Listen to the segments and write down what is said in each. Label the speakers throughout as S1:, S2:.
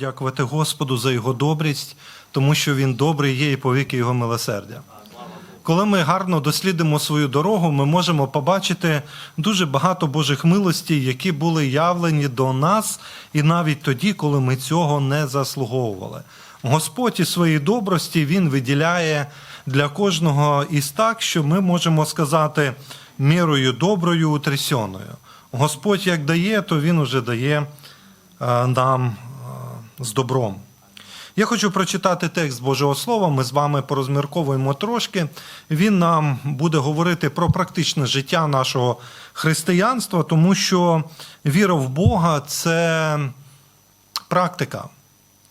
S1: Дякувати Господу за його добрість, тому що він добрий є і повіки його милосердя. Коли ми гарно дослідимо свою дорогу, ми можемо побачити дуже багато Божих милостей, які були явлені до нас, і навіть тоді, коли ми цього не заслуговували. Господь із своєї добрості Він виділяє для кожного із так, що ми можемо сказати мірою доброю утрясеною. Господь як дає, то Він уже дає е, нам з добром. Я хочу прочитати текст Божого Слова. Ми з вами порозмірковуємо трошки. Він нам буде говорити про практичне життя нашого християнства, тому що віра в Бога це практика.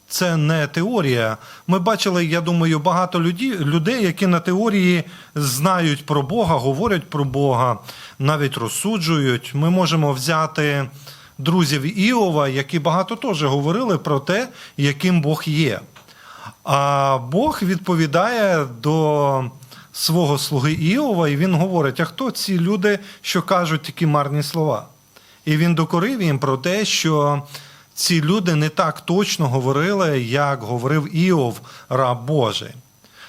S1: Це не теорія. Ми бачили, я думаю, багато людей, які на теорії знають про Бога, говорять про Бога, навіть розсуджують. Ми можемо взяти друзів Іова, які багато теж говорили про те, яким Бог є. А Бог відповідає до свого слуги Іова, і він говорить: а хто ці люди, що кажуть такі марні слова? І він докорив їм про те, що ці люди не так точно говорили, як говорив Іов, раб Божий.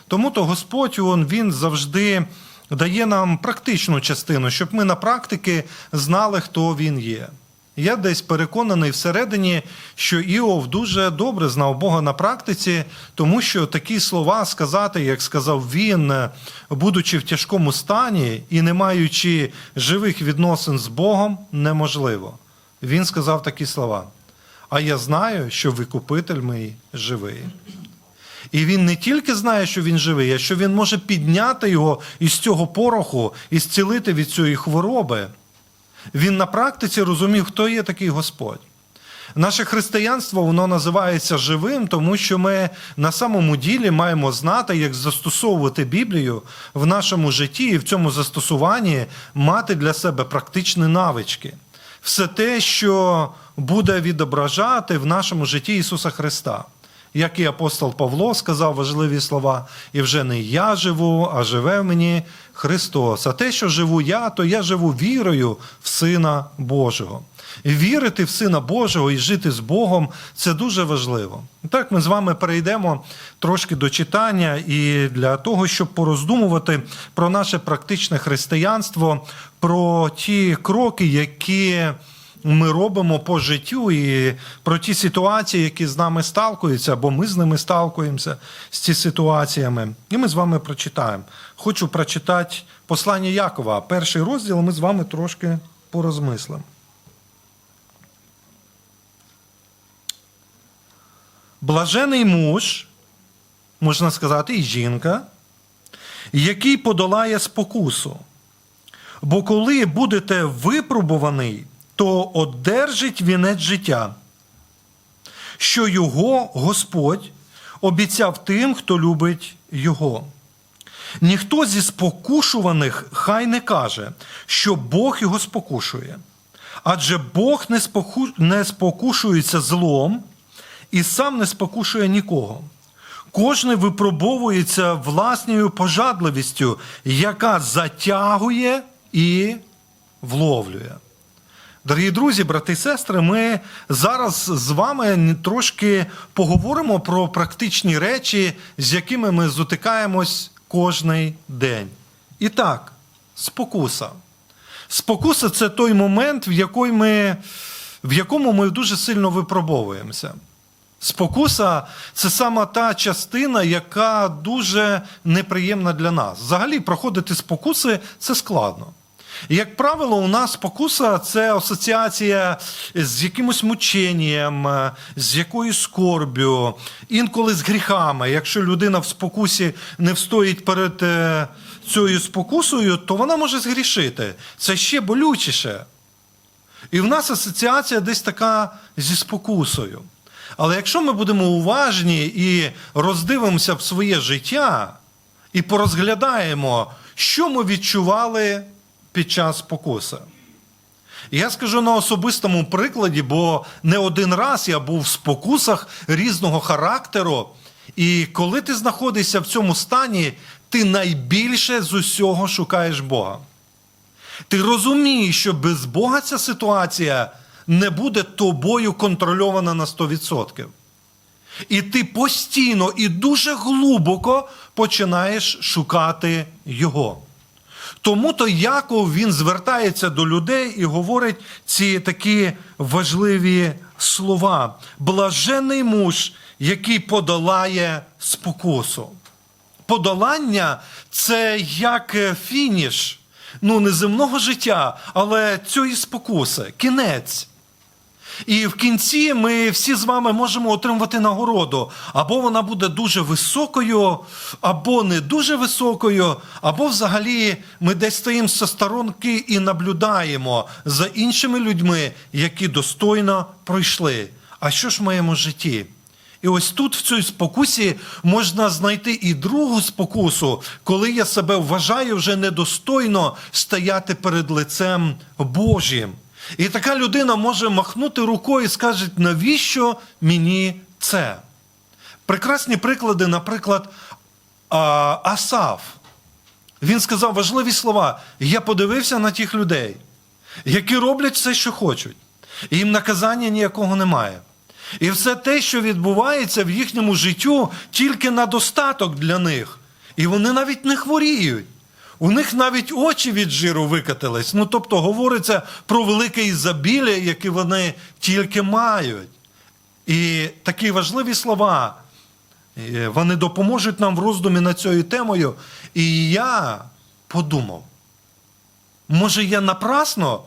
S1: Тому то Господь он, він завжди дає нам практичну частину, щоб ми на практики знали, хто він є. Я десь переконаний всередині, що Іов дуже добре знав Бога на практиці, тому що такі слова сказати, як сказав він, будучи в тяжкому стані і не маючи живих відносин з Богом, неможливо. Він сказав такі слова. А я знаю, що викупитель мій живий. І він не тільки знає, що він живий, а що він може підняти його із цього пороху і зцілити від цієї хвороби. Він на практиці розумів, хто є такий Господь. Наше християнство воно називається живим, тому що ми на самому ділі маємо знати, як застосовувати Біблію в нашому житті і в цьому застосуванні мати для себе практичні навички. Все те, що буде відображати в нашому житті Ісуса Христа. Як і апостол Павло сказав важливі слова, і вже не я живу, а живе в мені Христос. А те, що живу я, то я живу вірою в Сина Божого. Вірити в Сина Божого і жити з Богом це дуже важливо. Так, ми з вами перейдемо трошки до читання, і для того, щоб пороздумувати про наше практичне християнство, про ті кроки, які ми робимо по життю і про ті ситуації, які з нами сталкуються, або ми з ними сталкуємося з ці ситуаціями. І ми з вами прочитаємо. Хочу прочитати послання Якова, перший розділ, ми з вами трошки порозмислимо. Блажений муж, можна сказати, і жінка, який подолає спокусу. Бо коли будете випробуваний, то одержить вінець життя, що його Господь обіцяв тим, хто любить його. Ніхто зі спокушуваних хай не каже, що Бог його спокушує. Адже Бог не, споку... не спокушується злом і сам не спокушує нікого. Кожне випробовується власною пожадливістю, яка затягує і вловлює. Дорогі друзі, брати і сестри, ми зараз з вами трошки поговоримо про практичні речі, з якими ми зутикаємось кожний день. І так, спокуса. Спокуса це той момент, в, який ми, в якому ми дуже сильно випробовуємося. Спокуса це саме та частина, яка дуже неприємна для нас. Взагалі, проходити спокуси це складно. Як правило, у нас спокуса це асоціація з якимось мученням, з якоюсь скорбю, інколи з гріхами. Якщо людина в спокусі не встоїть перед е, цією спокусою, то вона може згрішити. Це ще болючіше. І в нас асоціація десь така зі спокусою. Але якщо ми будемо уважні і роздивимося в своє життя і порозглядаємо, що ми відчували під час спокуси. Я скажу на особистому прикладі, бо не один раз я був в спокусах різного характеру. І коли ти знаходишся в цьому стані, ти найбільше з усього шукаєш Бога. Ти розумієш, що без Бога ця ситуація не буде тобою контрольована на 100%. І ти постійно і дуже глибоко починаєш шукати Його. Тому то Яков він звертається до людей і говорить ці такі важливі слова. Блажений муж, який подолає спокусу. Подолання це як е, фініш ну, земного життя, але цієї спокуси, кінець. І в кінці ми всі з вами можемо отримувати нагороду. Або вона буде дуже високою, або не дуже високою, або взагалі ми десь стоїмо зі сторонки і наблюдаємо за іншими людьми, які достойно пройшли. А що ж в моєму житті? І ось тут, в цій спокусі, можна знайти і другу спокусу, коли я себе вважаю вже недостойно стояти перед лицем Божим. І така людина може махнути рукою і скаже, навіщо мені це? Прекрасні приклади, наприклад, Асав. Він сказав важливі слова. Я подивився на тих людей, які роблять все, що хочуть. І їм наказання ніякого немає. І все те, що відбувається в їхньому життю, тільки на достаток для них. І вони навіть не хворіють. У них навіть очі від жиру викатились. Ну, тобто говориться про велике ізобілля, яке вони тільки мають. І такі важливі слова, е, вони допоможуть нам в роздумі над цією темою. І я подумав, може, я напрасно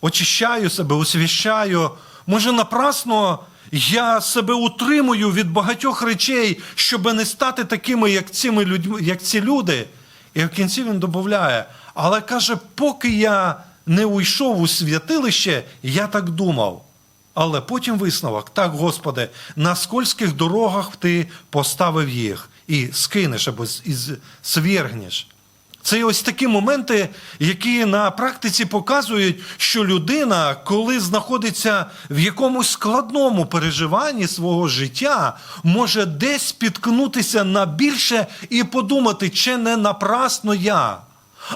S1: очищаю себе, освящаю, може, напрасно я себе утримую від багатьох речей, щоб не стати такими, як, цими людьми, як ці люди. І в кінці він додає, але каже, поки я не уйшов у святилище, я так думав. Але потім висновок, так, Господи, на скользьких дорогах ти поставив їх і скинеш або свергнеш. Це ось такі моменти, які на практиці показують, що людина, коли знаходиться в якомусь складному переживанні свого життя, може десь спіткнутися на більше і подумати, чи не напрасно я.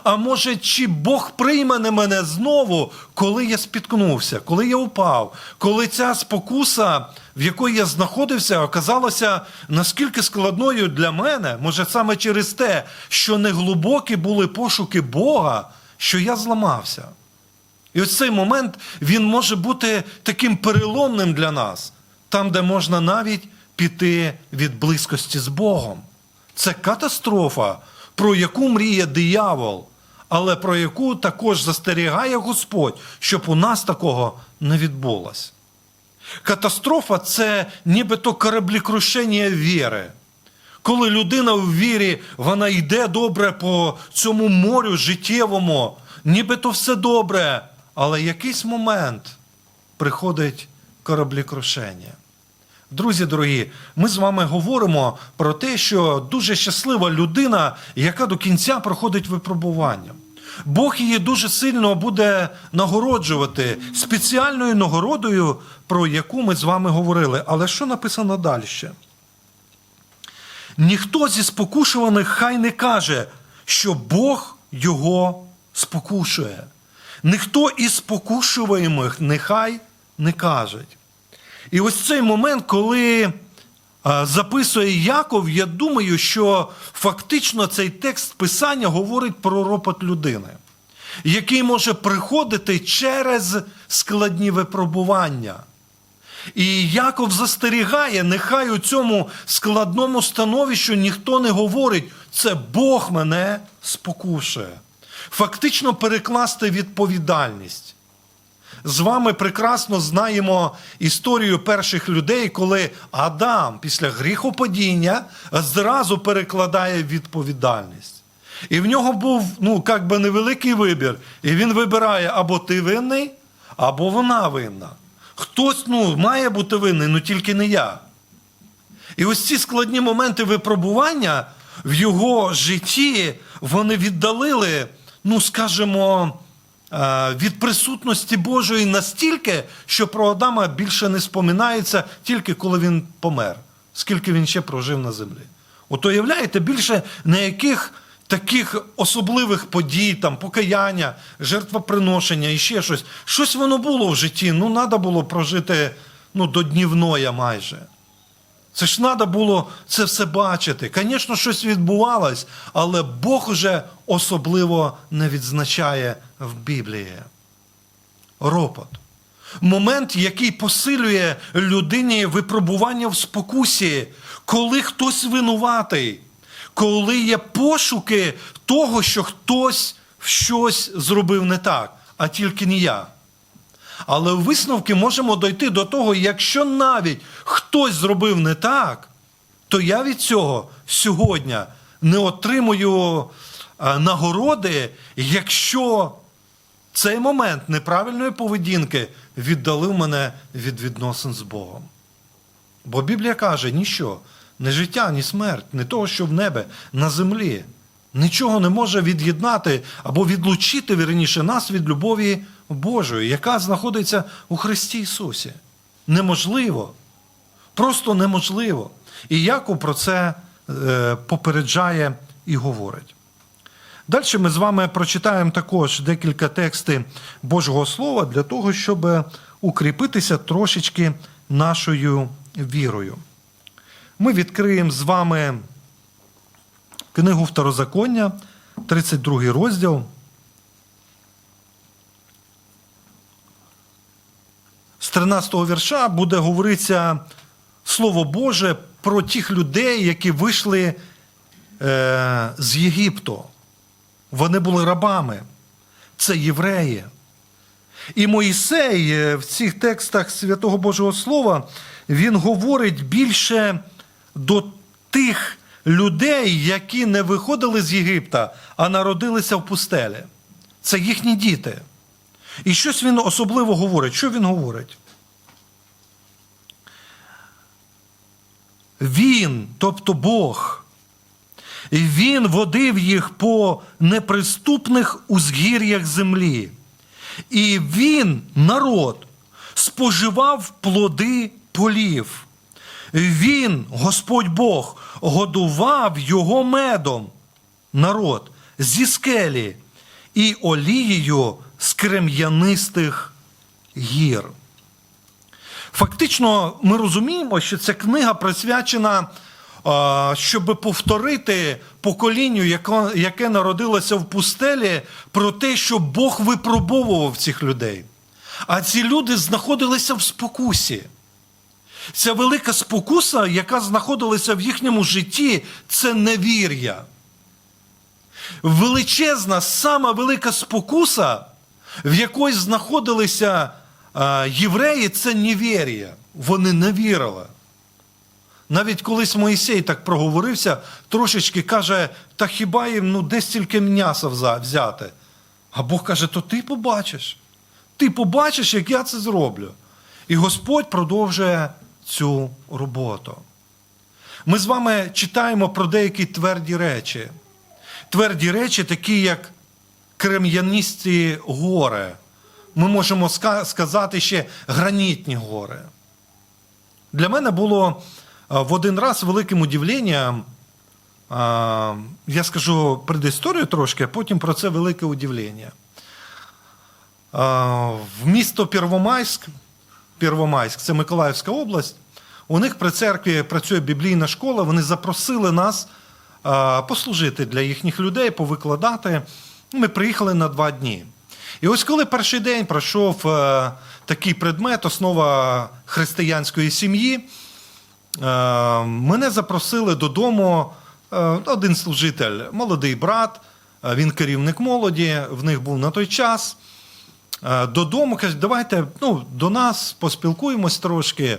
S1: А може, чи Бог прийме мене знову, коли я спіткнувся, коли я упав, коли ця спокуса, в якої я знаходився, оказалася наскільки складною для мене, може саме через те, що неглибокі були пошуки Бога, що я зламався. І ось цей момент він може бути таким переломним для нас, там, де можна навіть піти від близькості з Богом. Це катастрофа, про яку мріє диявол, але про яку також застерігає Господь, щоб у нас такого не відбулося. Катастрофа це нібито кораблекрушення віри. Коли людина в вірі, вона йде добре по цьому морю життєвому, нібито все добре, але якийсь момент приходить кораблекрушення. Друзі дорогі, ми з вами говоримо про те, що дуже щаслива людина, яка до кінця проходить випробування. Бог її дуже сильно буде нагороджувати спеціальною нагородою, про яку ми з вами говорили. Але що написано далі? Ніхто зі спокушуваних хай не каже, що Бог його спокушує. Ніхто із спокушуваємих нехай не каже. І ось цей момент, коли записує Яков, я думаю, що фактично цей текст Писання говорить про ропот людини, який може приходити через складні випробування. І Яков застерігає, нехай у цьому складному становищі ніхто не говорить, це Бог мене спокушує. Фактично перекласти відповідальність. З вами прекрасно знаємо історію перших людей, коли Адам після гріхопадіння зразу перекладає відповідальність. І в нього був ну, як би невеликий вибір. І він вибирає або ти винний, або вона винна. Хтось ну, має бути винний, ну тільки не я. І ось ці складні моменти випробування в його житті вони віддалили, ну скажімо, е, від присутності Божої настільки, що про Адама більше не споминається тільки коли він помер, скільки він ще прожив на землі. От уявляєте, більше ніяких таких особливих подій, там, покаяння, жертвоприношення і ще щось. Щось воно було в житті, ну, треба було прожити ну, до днівної майже. Це ж треба було це все бачити. Звісно, щось відбувалось, але Бог уже особливо не відзначає в Біблії. Ропот. Момент, який посилює людині випробування в спокусі, коли хтось винуватий, коли є пошуки того, що хтось щось зробив не так, а тільки не я. Але в висновки можемо дойти до того, якщо навіть хтось зробив не так, то я від цього сьогодні не отримую е, нагороди, якщо цей момент неправильної поведінки віддалив мене від відносин з Богом. Бо Біблія каже: ніщо, ні життя, ні смерть, ні того, що в небі, на землі, нічого не може від'єднати або відлучити вірніше нас від любові Божої, яка знаходиться у Христі Ісусі. Неможливо. Просто неможливо. І Яков про це е, попереджає і говорить. Далі ми з вами прочитаємо також декілька текстів Божого Слова для того, щоб укріпитися трошечки нашою вірою. Ми відкриємо з вами книгу Второзаконня, 32 розділ. З 13 го вірша буде говоритися Слово Боже про тих людей, які вийшли е, з Єгипту. Вони були рабами. Це євреї. І Моїсей е, в цих текстах Святого Божого Слова він говорить більше до тих людей, які не виходили з Єгипта, а народилися в пустелі. Це їхні діти. І щось він особливо говорить. Що він говорить? Він, тобто Бог, він водив їх по неприступних узгір'ях землі. І він, народ, споживав плоди полів. Він, Господь Бог, годував його медом, народ, зі скелі і олією з крем'янистих гір. Фактично, ми розуміємо, що ця книга присвячена, щоб повторити поколінню, яке, народилося в пустелі, про те, що Бог випробовував цих людей. А ці люди знаходилися в спокусі. Ця велика спокуса, яка знаходилася в їхньому житті, це невір'я. Величезна, сама велика спокуса, в якої знаходилися євреї, це невір'я. Вони не вірили. Навіть колись Моїсей так проговорився, трошечки каже, та хіба їм ну, десь тільки м'яса взяти? А Бог каже, то ти побачиш. Ти побачиш, як я це зроблю. І Господь продовжує цю роботу. Ми з вами читаємо про деякі тверді речі. Тверді речі, такі як крем'яністі гори. Ми можемо сказати ще гранітні гори. Для мене було в один раз великим удивленням, я скажу предісторію трошки, а потім про це велике удивлення. В місто Первомайськ, Первомайськ, це Миколаївська область. У них при церкві працює біблійна школа. Вони запросили нас послужити для їхніх людей, повикладати. Ми приїхали на два дні. І ось коли перший день пройшов е, такий предмет, основа християнської сім'ї, е, мене запросили додому е, один служитель, молодий брат, він керівник молоді, в них був на той час. Е, Додому каже, давайте ну, до нас поспілкуємось трошки.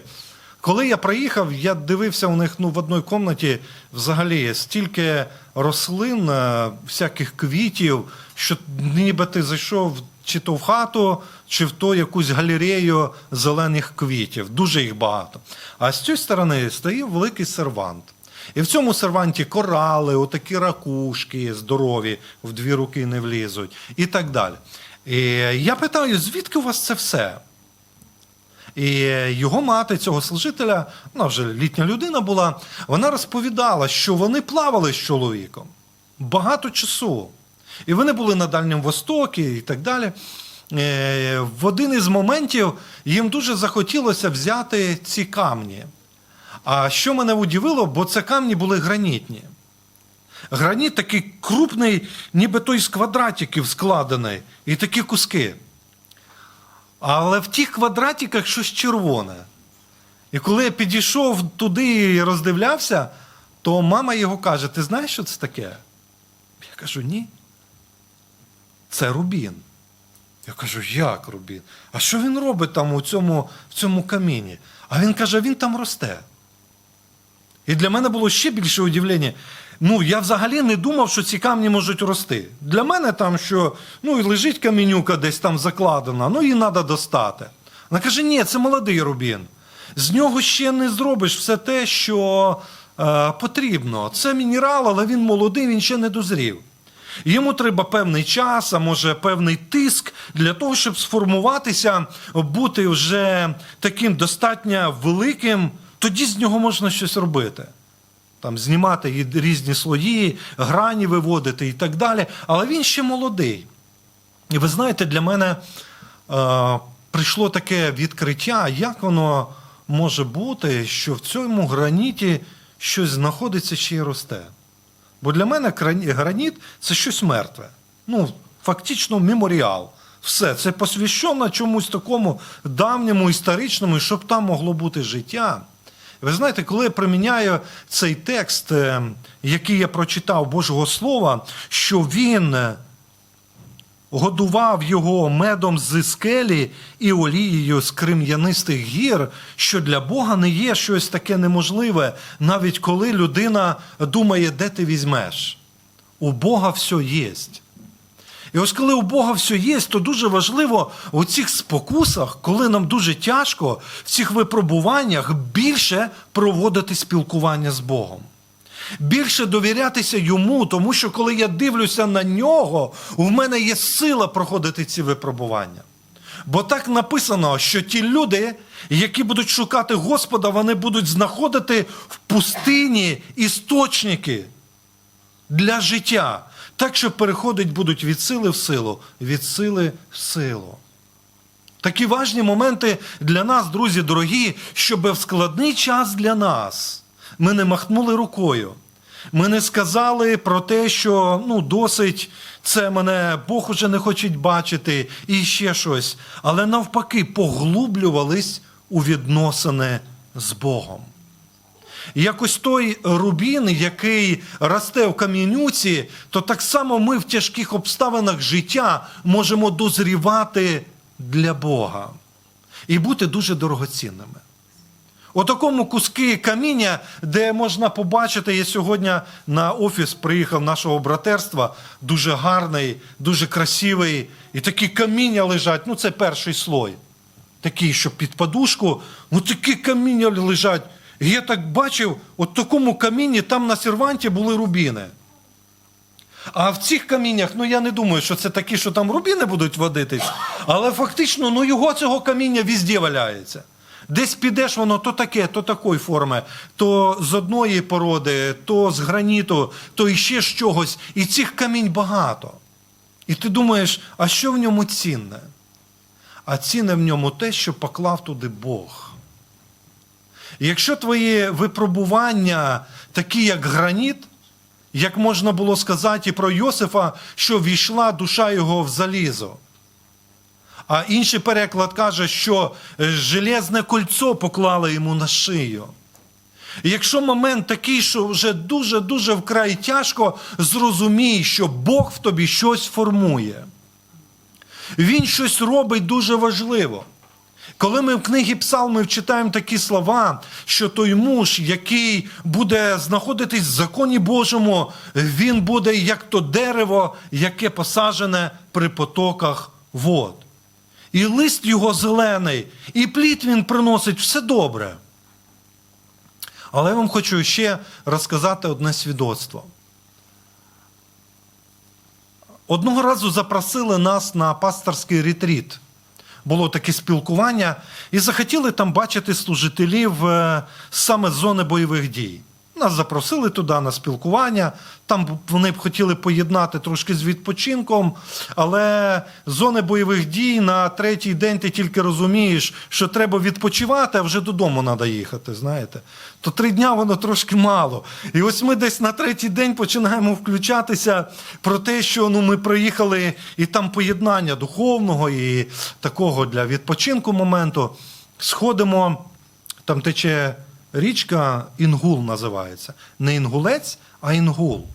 S1: Коли я приїхав, я дивився у них ну, в одній кімнаті взагалі стільки рослин, е, всяких квітів, що ніби ти зайшов чи то в хату, чи в то якусь галерею зелених квітів. Дуже їх багато. А з цієї сторони стоїть великий сервант. І в цьому серванті корали, отакі ракушки здорові, в дві руки не влізуть, і так далі. І я питаю, звідки у вас це все? І його мати, цього служителя, вона вже літня людина була, вона розповідала, що вони плавали з чоловіком багато часу. І вони були на Дальньому Востокі і так далі. Е, В один із моментів їм дуже захотілося взяти ці камні. А що мене удивило, бо це камні були гранітні. Граніт такий крупний, ніби той з квадратиків складений, і такі куски. Але в тих квадратиках щось червоне. І коли я підійшов туди і роздивлявся, то мама його каже: Ти знаєш, що це таке? Я кажу, ні. Це рубін. Я кажу, як рубін? А що він робить там у цьому, в цьому каміні? А він каже, він там росте. І для мене було ще більше удивлення. Ну, я взагалі не думав, що ці камні можуть рости. Для мене там, що ну, лежить камінюка десь там закладена, ну її треба достати. Вона каже, ні, це молодий рубін. З нього ще не зробиш все те, що е, потрібно. Це мінерал, але він молодий, він ще не дозрів. Йому треба певний час, а може певний тиск для того, щоб сформуватися, бути вже таким достатньо великим, тоді з нього можна щось робити. Там знімати різні слої, грані виводити і так далі. Але він ще молодий. І ви знаєте, для мене е, прийшло таке відкриття, як воно може бути, що в цьому граніті щось знаходиться ще й росте. Бо для мене граніт це щось мертве. Ну, фактично меморіал. Все, це посвящено чомусь такому давньому, історичному, і щоб там могло бути життя. Ви знаєте, коли я приміняю цей текст, е, який я прочитав Божого Слова, що він е, годував його медом з скелі і олією з крем'янистих гір, що для Бога не є щось таке неможливе, навіть коли людина думає, де ти візьмеш. У Бога все єсть. І ось коли у Бога все є, то дуже важливо у цих спокусах, коли нам дуже тяжко, в цих випробуваннях більше проводити спілкування з Богом. Більше довірятися йому, тому що коли я дивлюся на нього, в мене є сила проходити ці випробування. Бо так написано, що ті люди, які будуть шукати Господа, вони будуть знаходити в пустині істочники для життя. Так що переходить будуть від сили в силу, від сили в силу. Такі важні моменти для нас, друзі дорогі, щоб в складний час для нас ми не махнули рукою. Ми не сказали про те, що ну, досить це мене Бог уже не хоче бачити і ще щось. Але навпаки, поглублювались у відносини з Богом. Якось той рубін, який росте в кам'янюці, то так само ми в тяжких обставинах життя можемо дозрівати для Бога і бути дуже дорогоцінними. У такому куски каміння, де можна побачити, я сьогодні на офіс приїхав нашого братерства, дуже гарний, дуже красивий, і такі каміння лежать. Ну, це перший слой. Такий, що під подушку, ну такі каміння лежать. Я так бачив, от такому камінні там на серванті були рубіни. А в цих каміннях, ну я не думаю, що це такі, що там рубіни будуть водитись, але фактично ну, його цього каміння візде валяється. Десь підеш, воно то таке, то такої форми, то з одної породи, то з граніту, то іще з чогось. І цих камінь багато. І ти думаєш, а що в ньому цінне? А цінне в ньому те, що поклав туди Бог. Якщо твої випробування такі, як граніт, як можна було сказати і про Йосифа, що війшла душа його в залізо. А інший переклад каже, що е, железне кольцо поклали йому на шию. І якщо момент такий, що вже дуже-дуже вкрай тяжко, зрозумій, що Бог в тобі щось формує. Він щось робить дуже важливо. Коли ми в книгі Псалмів читаємо такі слова, що той муж, який буде знаходитись в законі Божому, він буде як то дерево, яке посаджене при потоках вод. І лист його зелений, і плід він приносить все добре. Але я вам хочу ще розказати одне свідоцтво. Одного разу запросили нас на пасторський ретріт. Було таке спілкування, і захотіли там бачити служителів е, саме з зони бойових дій. Нас запросили туди на спілкування. Там вони б хотіли поєднати трошки з відпочинком, але зони бойових дій на третій день ти тільки розумієш, що треба відпочивати, а вже додому треба їхати. Знаєте, то три дня воно трошки мало. І ось ми десь на третій день починаємо включатися про те, що ну ми приїхали, і там поєднання духовного і такого для відпочинку моменту. Сходимо, там тече річка Інгул називається. Не інгулець, а інгул.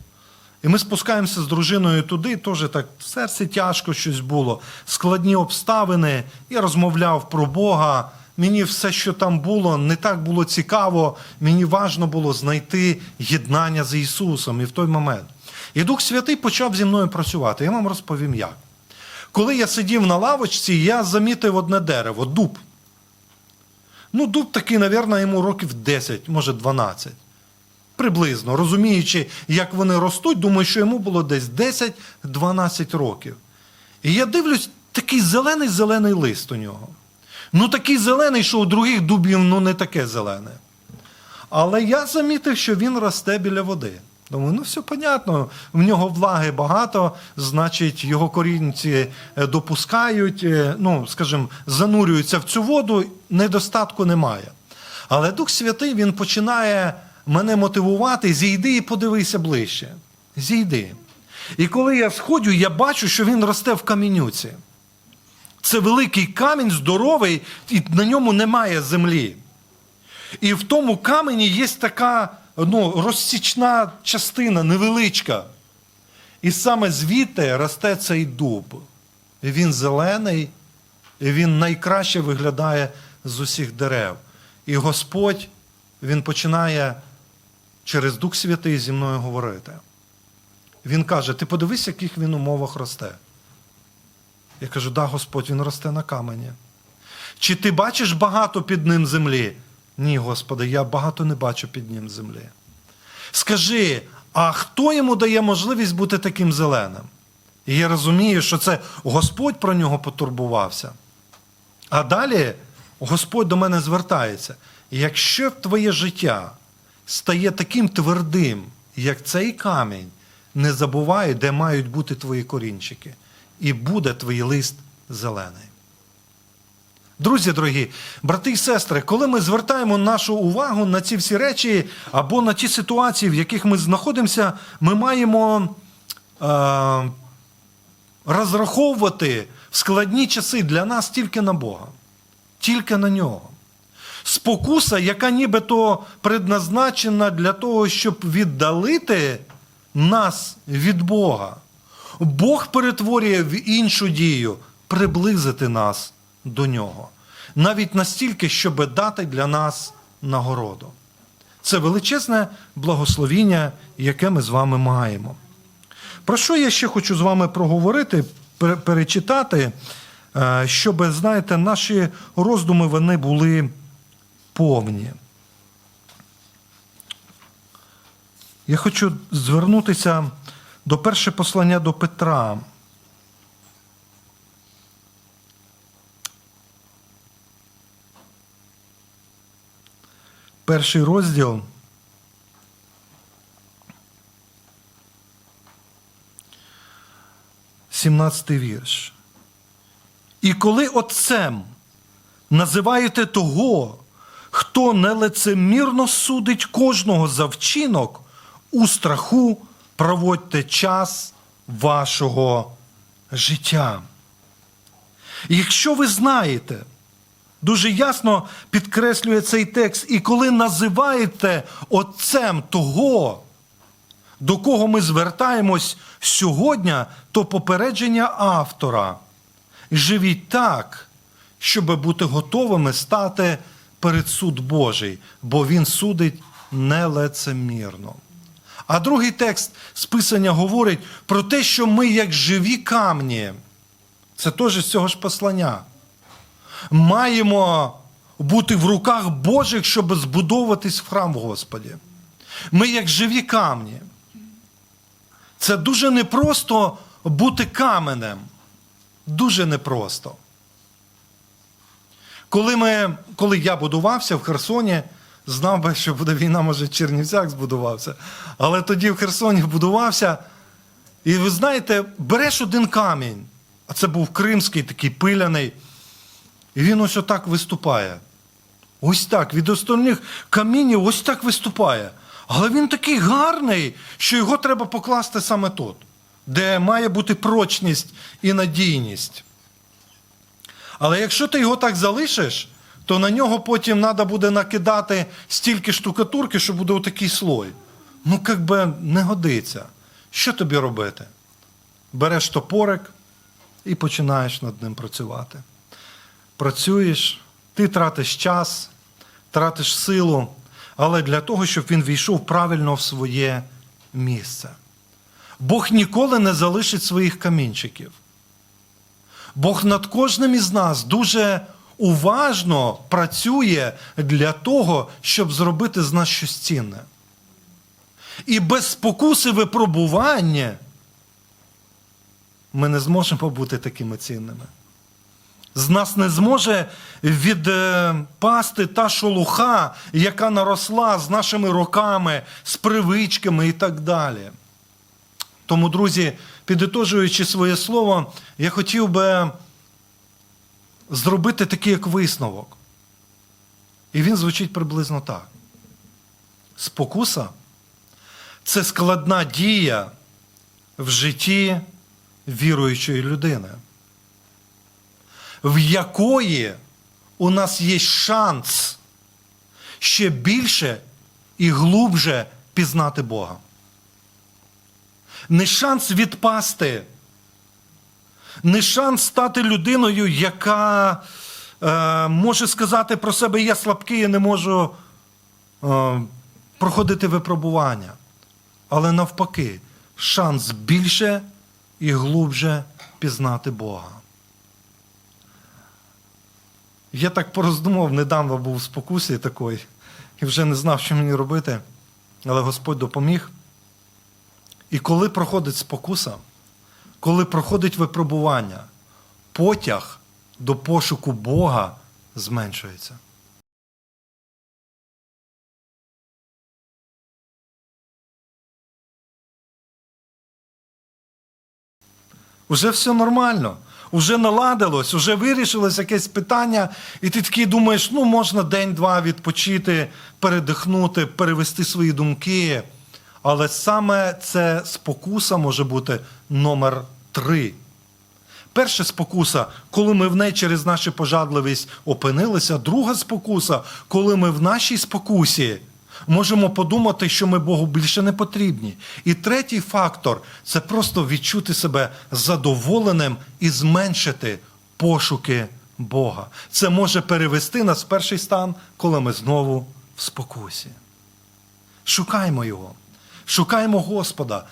S1: І ми спускаємося з дружиною туди, теж так в серці тяжко щось було, складні обставини. Я розмовляв про Бога. Мені все, що там було, не так було цікаво. Мені важно було знайти єднання з Ісусом і в той момент. І Дух Святий почав зі мною працювати. Я вам розповім як. Коли я сидів на лавочці, я замітив одне дерево дуб. Ну, дуб такий, мабуть, йому років 10, може 12. Приблизно, розуміючи, як вони ростуть, думаю, що йому було десь 10-12 років. І я дивлюсь, такий зелений-зелений лист у нього. Ну, такий зелений, що у других дубів ну, не таке зелене. Але я замітив, що він росте біля води. Думаю, ну все понятно, в нього влаги багато, значить, його корінці е, допускають, е, ну, скажімо, занурюються в цю воду, недостатку немає. Але Дух Святий він починає мене мотивувати, зійди і подивися ближче. Зійди. І коли я сходжу, я бачу, що він росте в камінюці. Це великий камінь, здоровий, і на ньому немає землі. І в тому камені є така ну, розсічна частина, невеличка. І саме звідти росте цей дуб. І він зелений, і він найкраще виглядає з усіх дерев. І Господь він починає через Дух Святий зі мною говорити. Він каже: ти подивись, яких він умовах росте. Я кажу, да, Господь, він росте на камені. Чи ти бачиш багато під ним землі? Ні, Господи, я багато не бачу під ним землі. Скажи, а хто йому дає можливість бути таким зеленим? І я розумію, що це Господь про нього потурбувався. А далі Господь до мене звертається. Якщо твоє життя стає таким твердим, як цей камінь, не забувай, де мають бути твої корінчики, і буде твій лист зелений. Друзі дорогі, брати і сестри, коли ми звертаємо нашу увагу на ці всі речі або на ті ситуації, в яких ми знаходимося, ми маємо е, розраховувати складні часи для нас тільки на Бога, тільки на нього. Спокуса, яка нібито предназначена для того, щоб віддалити нас від Бога. Бог перетворює в іншу дію приблизити нас до нього. Навіть настільки, щоб дати для нас нагороду. Це величезне благословіння, яке ми з вами маємо. Про що я ще хочу з вами проговорити, перечитати, е, щоб, знаєте, наші роздуми вони були повні. Я хочу звернутися до перше послання до Петра. Перший розділ. Сімнадцятий вірш. І коли отцем називаєте того, хто нелицемірно судить кожного за вчинок, у страху проводьте час вашого життя. Якщо ви знаєте, дуже ясно підкреслює цей текст, і коли називаєте отцем того, до кого ми звертаємось сьогодні, то попередження автора. Живіть так, щоб бути готовими стати перед суд Божий, бо він судить нелицемірно. А другий текст з Писання говорить про те, що ми, як живі камні, це теж з цього ж послання, маємо бути в руках Божих, щоб збудовуватись в храм Господі. Ми, як живі камні. Це дуже непросто бути каменем. Дуже непросто. Коли, ми, коли я будувався в Херсоні, знав би, що буде війна, може, в Чернівцях збудувався. Але тоді в Херсоні будувався. І ви знаєте, береш один камінь, а це був кримський, такий пиляний, і він ось отак виступає. Ось так, від остальних камінів ось так виступає. Але він такий гарний, що його треба покласти саме тут, де має бути прочність і надійність. Але якщо ти його так залишиш, то на нього потім треба буде накидати стільки штукатурки, що буде отакий слой. Ну, як би не годиться. Що тобі робити? Береш топорик і починаєш над ним працювати. Працюєш, ти тратиш час, тратиш силу, але для того, щоб він війшов правильно в своє місце. Бог ніколи не залишить своїх камінчиків. Бог над кожним із нас дуже уважно працює для того, щоб зробити з нас щось цінне. І без спокуси випробування ми не зможемо бути такими цінними. З нас не зможе відпасти та шолуха, яка наросла з нашими роками, з привичками і так далі. Тому, друзі, підітожуючи своє слово, я хотів би зробити такий як висновок. І він звучить приблизно так: спокуса це складна дія в житті віруючої людини, в якої у нас є шанс ще більше і глубже пізнати Бога. Не шанс відпасти, не шанс стати людиною, яка е, може сказати про себе я слабкий, я не можу е, проходити випробування. Але навпаки, шанс більше і глубже пізнати Бога. Я так пороздумав, недавно був в спокусі такої, і вже не знав, що мені робити, але Господь допоміг. І коли проходить спокуса, коли проходить випробування, потяг до пошуку Бога зменшується. Уже все нормально, уже наладилось, уже вирішилось якесь питання, і ти такий думаєш, ну можна день-два відпочити, передихнути, перевести свої думки. Але саме це спокуса може бути номер три. Перша спокуса, коли ми в неї через нашу пожадливість опинилися. Друга спокуса, коли ми в нашій спокусі можемо подумати, що ми Богу більше не потрібні. І третій фактор це просто відчути себе задоволеним і зменшити пошуки Бога. Це може перевести нас в перший стан, коли ми знову в спокусі. Шукаймо його. Шукаємо Господа,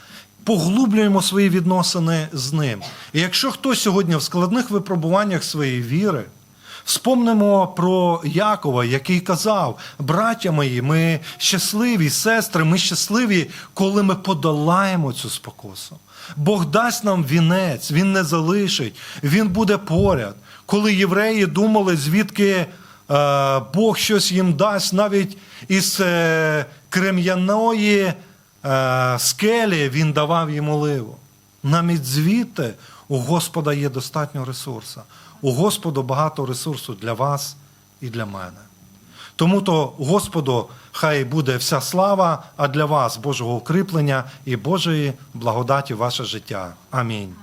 S1: поглублюємо свої відносини з Ним. І якщо хтось сьогодні в складних випробуваннях своєї віри, Вспомнимо про Якова, який казав: браття мої, ми щасливі, сестри, ми щасливі, коли ми подолаємо цю спокусу. Бог дасть нам вінець, Він не залишить, Він буде поряд. Коли євреї думали, звідки е, Бог щось їм дасть, навіть із е, крем'яної е, скелі він давав їм оливу. Навіть звідти у Господа є достатньо ресурсу. У Господу багато ресурсу для вас і для мене. Тому то Господу хай буде вся слава, а для вас Божого укріплення і Божої благодаті ваше життя. Амінь.